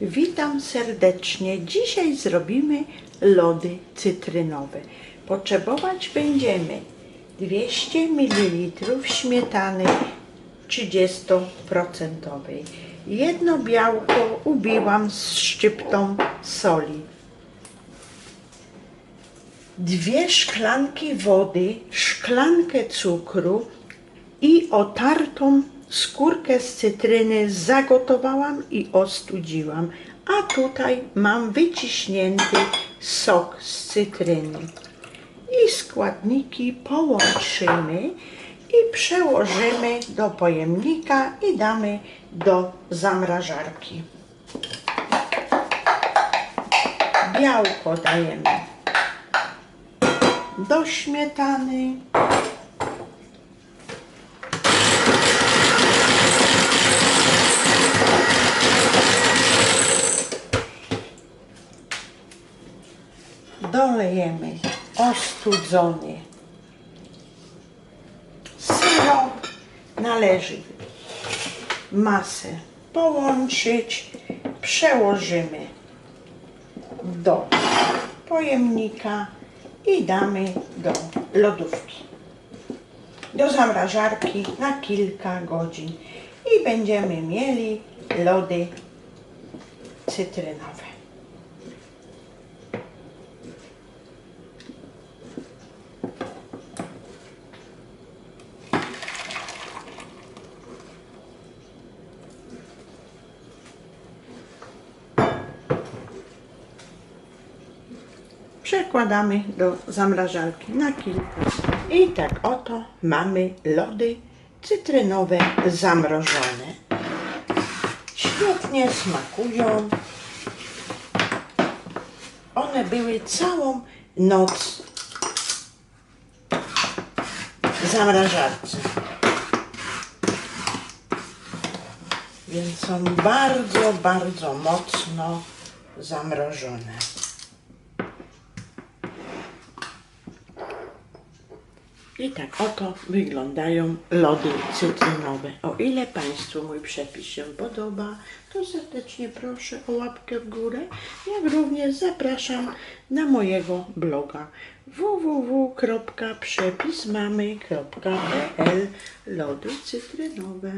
Witam serdecznie. Dzisiaj zrobimy lody cytrynowe. Potrzebować będziemy 200 ml śmietany 30%. Jedno białko ubiłam z szczyptą soli. Dwie szklanki wody, szklankę cukru i otartą skórkę z cytryny zagotowałam i ostudziłam. A tutaj mam wyciśnięty sok z cytryny. I składniki połączymy i przełożymy do pojemnika i damy do zamrażarki. Białko dajemy do śmietany. Dolejemy ostudzony syrop. Należy masę połączyć, przełożymy do pojemnika i damy do lodówki, do zamrażarki na kilka godzin i będziemy mieli lody cytrynowe. Przekładamy do zamrażarki na kilka. I tak oto mamy lody cytrynowe zamrożone. Świetnie smakują. One były całą noc w zamrażarce. Więc są bardzo, bardzo mocno zamrożone. I tak oto wyglądają lody cytrynowe. O ile Państwu mój przepis się podoba, to serdecznie proszę o łapkę w górę, jak również zapraszam na mojego bloga www.przepismamy.pl Lody cytrynowe.